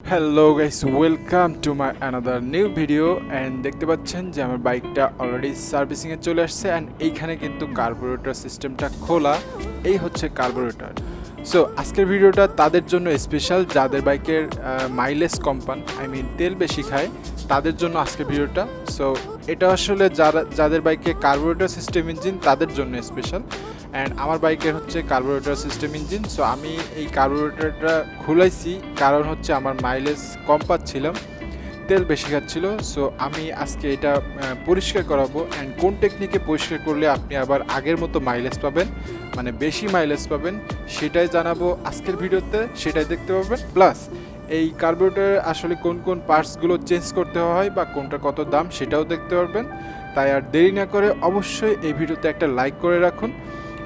Hello guys welcome to my another new video and দেখতে পাচ্ছেন যে আমার বাইকটা অলরেডি সার্ভিসিংয়ে চলে আসছে অ্যান্ড এইখানে কিন্তু কার্বোরেটর সিস্টেমটা খোলা, এই হচ্ছে কার্বোরেটর সো আজকের ভিডিওটা তাদের জন্য স্পেশাল যাদের বাইকের মাইলেজ কম্পান আই মিন তেল বেশি খায়, তাদের জন্য আজকের ভিডিওটা। সো এটা আসলে যারা, যাদের বাইকে কার্বোরেটর সিস্টেম ইঞ্জিন তাদের জন্য স্পেশাল অ্যান্ড আমার বাইকের হচ্ছে কার্বোরেটর সিস্টেম ইঞ্জিন সো আমি এই কার্বোরেটরটা খুলাইছি। কারণ হচ্ছে আমার মাইলেজ কম পাচ্ছিলাম, তেল বেশি খাচ্ছিল। সো আমি আজকে এটা পরিষ্কার করাবো। অ্যান্ড কোন টেকনিকে পরিষ্কার করলে আপনি আবার আগের মতো মাইলেজ পাবেন? মানে বেশি মাইলেজ পাবেন, সেটাই জানাব আজকের ভিডিওতে, সেটাই দেখতে পাবেন। প্লাস এই কার্বোরেটরে আসলে কোন কোন পার্টসগুলো চেঞ্জ করতে হয় বা কোনটা কত দাম, সেটাও দেখতে পারবেন। তাই আর দেরি না করে অবশ্যই এই ভিডিওতে একটা লাইক করে রাখুন।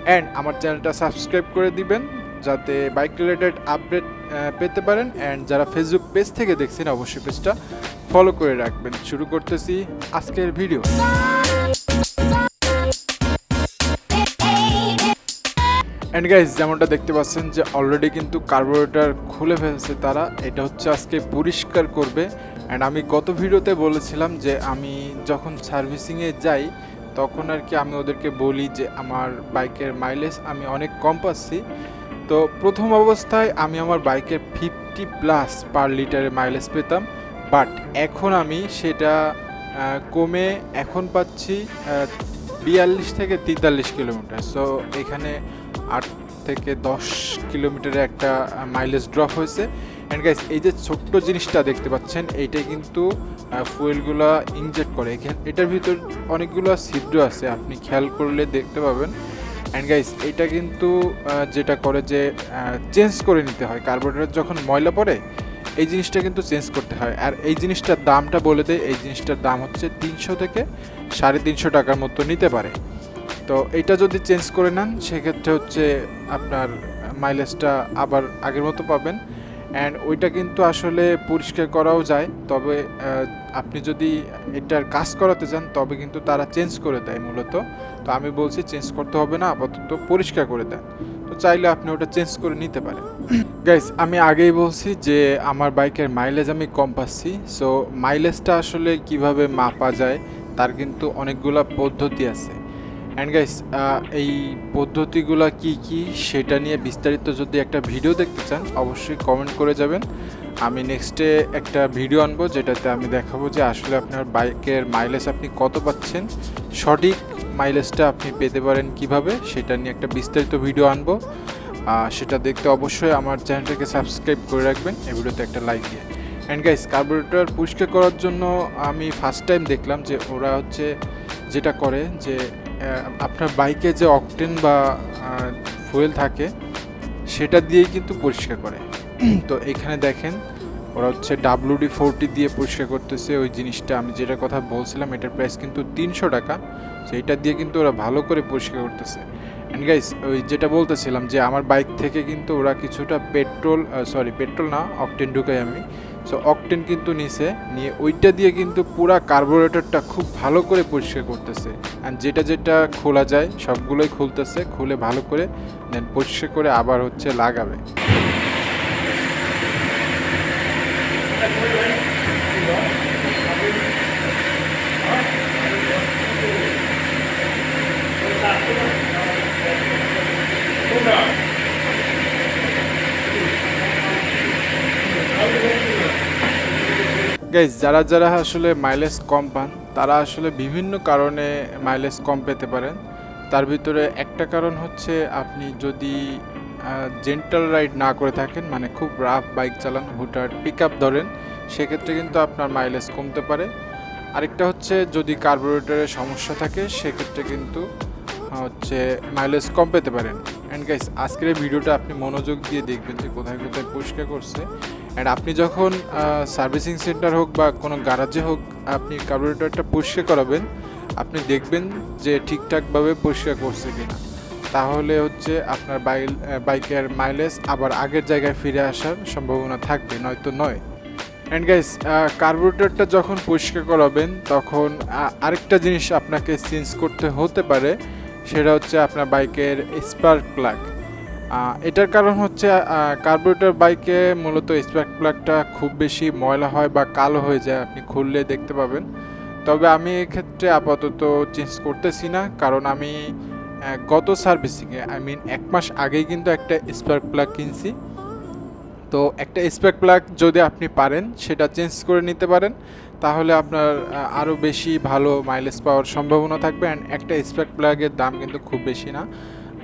অ্যান্ড আমার চ্যানেলটা সাবস্ক্রাইব করে দিবেন, যাতে বাইক রিলেটেড আপডেট পেতে পারেন। অ্যান্ড যারা ফেসবুক পেজ থেকে দেখছেন, অবশ্যই পেজটা ফলো করে রাখবেন। শুরু করতেছি আজকের ভিডিও অ্যান্ড গাইজ যেমনটা দেখতে পাচ্ছেন যে অলরেডি কিন্তু কার্বোরেটর খুলে ফেলছে তারা, এটা হচ্ছে আজকে পরিষ্কার করবে। অ্যান্ড আমি গত ভিডিওতে বলেছিলাম যে আমি যখন সার্ভিসিংয়ে যাই তখন আর কি আমি ওদেরকে বলি যে আমার বাইকের মাইলেজ আমি অনেক কম পাচ্ছি। তো প্রথম অবস্থায় আমি আমার বাইকের ফিফটি প্লাস পার লিটারে মাইলেজ পেতাম। বাট এখন আমি সেটা কমে এখন পাচ্ছি বিয়াল্লিশ থেকে তেতাল্লিশ কিলোমিটার। সো এখানে আট থেকে দশ কিলোমিটারে একটা মাইলেজ ড্রপ হয়েছে। অ্যান্ড গাইস এই যে ছোট্ট জিনিসটা দেখতে পাচ্ছেন এইটাই কিন্তু ফুয়েলগুলো ইনজেক্ট করে। এটার ভিতর অনেকগুলো ছিদ্র আছে, আপনি খেয়াল করলে দেখতে পাবেন। অ্যান্ড গাইস এটা কিন্তু যেটা করে যে চেঞ্জ করে নিতে হয়। কার্বোরেটর যখন ময়লা পড়ে, এই জিনিসটা কিন্তু চেঞ্জ করতে হয়। আর এই জিনিসটার দামটা বলে দেয় এই জিনিসটার দাম হচ্ছে তিনশো থেকে সাড়ে তিনশো টাকার মতো নিতে পারে। তো এটা যদি চেঞ্জ করে নেন, সেক্ষেত্রে হচ্ছে আপনার মাইলেজটা আবার আগের মতো পাবেন। অ্যান্ড ওইটা কিন্তু আসলে পরিষ্কার করাও যায়। তবে আপনি যদি এটার কাজ করাতে চান তবে কিন্তু তারা চেঞ্জ করে দেয় মূলত। তো আমি বলছি চেঞ্জ করতে হবে না, আপাতত পরিষ্কার করে দেন। তো চাইলে আপনি ওটা চেঞ্জ করে নিতে পারেন। গাইস আমি আগেই বলছি যে, আমার বাইকের মাইলেজ আমি কম পাচ্ছি। সো মাইলেজটা আসলে কীভাবে মাপা যায়, তার কিন্তু অনেকগুলা পদ্ধতি আছে। অ্যান্ড গাইস এই পদ্ধতিগুলো কি কি সেটা নিয়ে বিস্তারিত যদি একটা ভিডিও দেখতে চান, অবশ্যই কমেন্ট করে যাবেন। আমি নেক্সটে একটা ভিডিও আনব যেটাতে আমি দেখাবো যে আসলে আপনার বাইকের মাইলেজ আপনি কত পাচ্ছেন, সঠিক মাইলেজটা আপনি পেতে পারেন কীভাবে, সেটা নিয়ে একটা বিস্তারিত ভিডিও আনব। সেটা দেখতে অবশ্যই আমার চ্যানেলটাকে সাবস্ক্রাইব করে রাখবেন, এই ভিডিওতে একটা লাইক দিয়ে। অ্যান্ড গাইস কার্বোরেটর পরিষ্কার করার জন্য আমি ফার্স্ট টাইম দেখলাম যে ওরা হচ্ছে যেটা করে যে আপনার বাইকে যে অকটেন বা ফুয়েল থাকে সেটা দিয়েই কিন্তু পরিষ্কার করে। তো এখানে দেখেন ওরা হচ্ছে ডাব্লিউডি ফোরটি দিয়ে পরিষ্কার করতেছে। ওই জিনিসটা আমি যেটা কথা বলছিলাম এটার প্রাইস কিন্তু তিনশো টাকা। তো এটা দিয়ে কিন্তু ওরা ভালো করে পরিষ্কার করতেছে। অ্যান্ড গাইস ওই যেটা বলতেছিলাম যে আমার বাইক থেকে কিন্তু ওরা কিছুটা পেট্রোল সরি পেট্রোল না অকটেন ঢুকাই আমি। সো অকটেন কিন্তু নিছে, নিয়ে ওইটা দিয়ে কিন্তু পুরা কার্বোরেটরটা খুব ভালো করে পরিষ্কার করতেছে। অ্যান্ড যেটা যেটা খোলা যায়, সবগুলোই খুলতেছে, খুলে ভালো করে দেন পরিষ্কার করে আবার হচ্ছে লাগাবে। গাইজ যারা যারা আসলে মাইলেজ কম পান, তারা আসলে বিভিন্ন কারণে মাইলেজ কম পেতে পারেন। তার ভিতরে একটা কারণ হচ্ছে আপনি যদি জেন্টাল রাইড না করে থাকেন মানে খুব রাফ বাইক চালান হুটার পিক আপ ধরেন, সেক্ষেত্রে কিন্তু আপনার মাইলেজ কমতে পারে। আরেকটা হচ্ছে যদি কার্বোরেটরের সমস্যা থাকে, সেক্ষেত্রে কিন্তু হচ্ছে মাইলেজ কম পেতে পারেন। অ্যান্ড গাইস আজকের ভিডিওটা আপনি মনোযোগ দিয়ে দেখবেন যে কোথায় কোথায় পরিষ্কার করছে। অ্যান্ড আপনি যখন সার্ভিসিং সেন্টার হোক বা কোনো গ্যারাজে হোক, আপনি কার্বোরেটরটা পরিষ্কার করাবেন, আপনি দেখবেন যে ঠিকঠাকভাবে পরিষ্কার করছে কিনা। তাহলে হচ্ছে আপনার বাইক বাইকের মাইলেজ আবার আগের জায়গায় ফিরে আসার সম্ভাবনা থাকবে, নয়তো নয়। অ্যান্ড গাইস কার্বোরেটরটা যখন পরিষ্কার করাবেন, তখন আরেকটা জিনিস আপনাকে চেঞ্জ করতে হতে পারে, সেটা হচ্ছে আপনার বাইকের স্পার্ক প্লাগ এটার কারণ হচ্ছে কার্বোরেটর বাইকে মূলত স্পার্ক প্লাগটা খুব বেশি ময়লা হয় বা কালো হয়ে যায়, আপনি খুললে দেখতে পাবেন। তবে আমি এক্ষেত্রে আপাতত চেঞ্জ করতেছি না, কারণ আমি গত সার্ভিসিংয়ে আই মিন এক মাস আগেই কিন্তু একটা স্পার্ক প্লাগ কিনছি। তো একটা স্পার্ক প্লাগ যদি আপনি পারেন, সেটা চেঞ্জ করে নিতে পারেন, তাহলে আপনার আরও বেশি ভালো মাইলেজ পাওয়ার সম্ভাবনা থাকবে। অ্যান্ড একটা স্পার্ক প্লাগের দাম কিন্তু খুব বেশি না,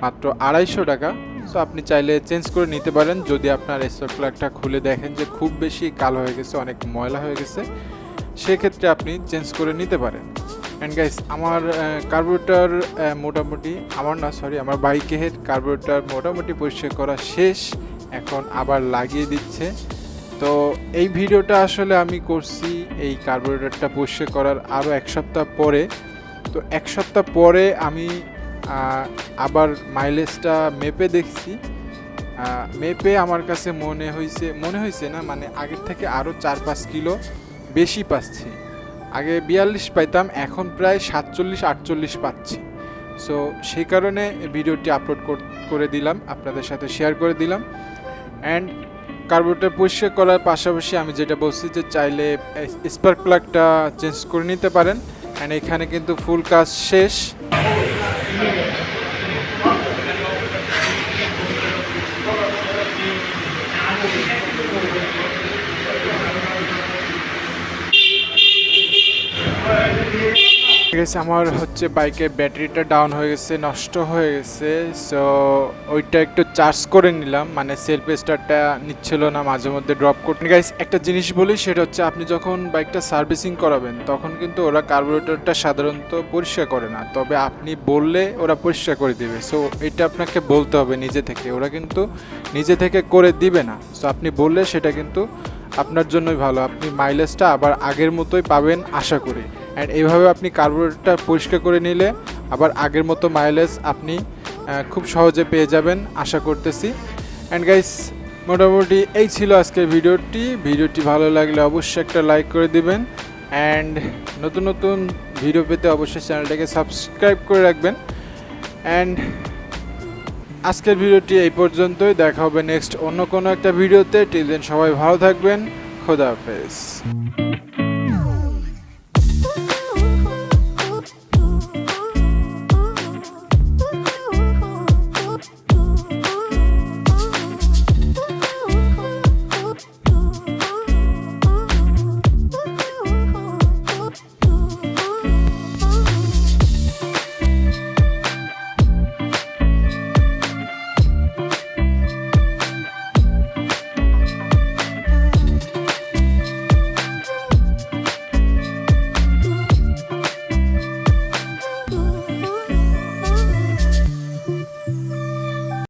মাত্র আড়াইশো টাকা। সো আপনি চাইলে চেঞ্জ করে নিতে পারেন। যদি আপনার স্পার্ক প্লাগটা খুলে দেখেন যে খুব বেশি কালো হয়ে গেছে, অনেক ময়লা হয়ে গেছে, সেক্ষেত্রে আপনি চেঞ্জ করে নিতে পারেন। অ্যান্ড গাইস আমার কার্বোরেটর মোটামুটি আমার না সরি আমার বাইকের কার্বোরেটর মোটামুটি পরিষ্কার করা শেষ। এখন আবার লাগিয়ে দিচ্ছে। তো এই ভিডিওটা আসলে আমি করছি এই কার্বোরেটরটা পরিষ্কার করার আরও এক সপ্তাহ পরে। তো এক সপ্তাহ পরে আমি আবার মাইলেজটা মেপে দেখছি। মেপে আমার কাছে মনে হয়েছে মনে হয়েছে না মানে আগের থেকে আরও চার পাঁচ কিলো বেশি পাচ্ছি। আগে বিয়াল্লিশ পাইতাম, এখন প্রায় সাতচল্লিশ, আটচল্লিশ পাচ্ছি। সো সেই কারণে ভিডিওটি আপলোড করে দিলাম, আপনাদের সাথে শেয়ার করে দিলাম। অ্যান্ড কার্বোরেটর পরিষ্কার করার পাশাপাশি আমি যেটা বলছি যে চাইলে স্পার্ক প্লাগটা চেঞ্জ করে নিতে পারেন। অ্যান্ড এখানে কিন্তু ফুল কাজ শেষ। Yeah. আছে আমার হচ্ছে বাইকের ব্যাটারিটা ডাউন হয়ে গেছে, নষ্ট হয়ে গেছে সো ওইটা একটু চার্জ করে নিলাম মানে সেলফ স্টারটা নিচ্ছিল না, মাঝে মধ্যে ড্রপ করতে গাইস একটা জিনিস বলি, সেটা হচ্ছে আপনি যখন বাইকটা সার্ভিসিং করাবেন, তখন কিন্তু ওরা কার্বোরেটরটা সাধারণত পরিষ্কার করে না, তবে আপনি বললে ওরা পরিষ্কার করে দিবে সো এটা আপনাকে বলতে হবে নিজে থেকে, ওরা কিন্তু নিজে থেকে করে দিবে না সো আপনি বললে সেটা কিন্তু আপনার জন্যই ভালো, আপনি মাইলেজটা আবার আগের মতোই পাবেন, আশা করি। অ্যান্ড এইভাবে আপনি কার্বোরেটরটা পরিষ্কার করে নিলে আবার আগের মতো মাইলেজ আপনি খুব সহজে পেয়ে যাবেন, আশা করতেছি। অ্যান্ড গাইস মোটামুটি এই ছিল আজকের ভিডিওটি। ভিডিওটি ভালো লাগলে অবশ্যই একটা লাইক করে দিবেন। অ্যান্ড নতুন নতুন ভিডিও পেতে অবশ্যই চ্যানেলটাকে সাবস্ক্রাইব করে রাখবেন। অ্যান্ড আজকের ভিডিওটি এই পর্যন্তই। দেখা হবে নেক্সট অন্য কোনো একটা ভিডিওতে। টিল দেন সবাই ভালো থাকবেন। খোদা হাফেজ।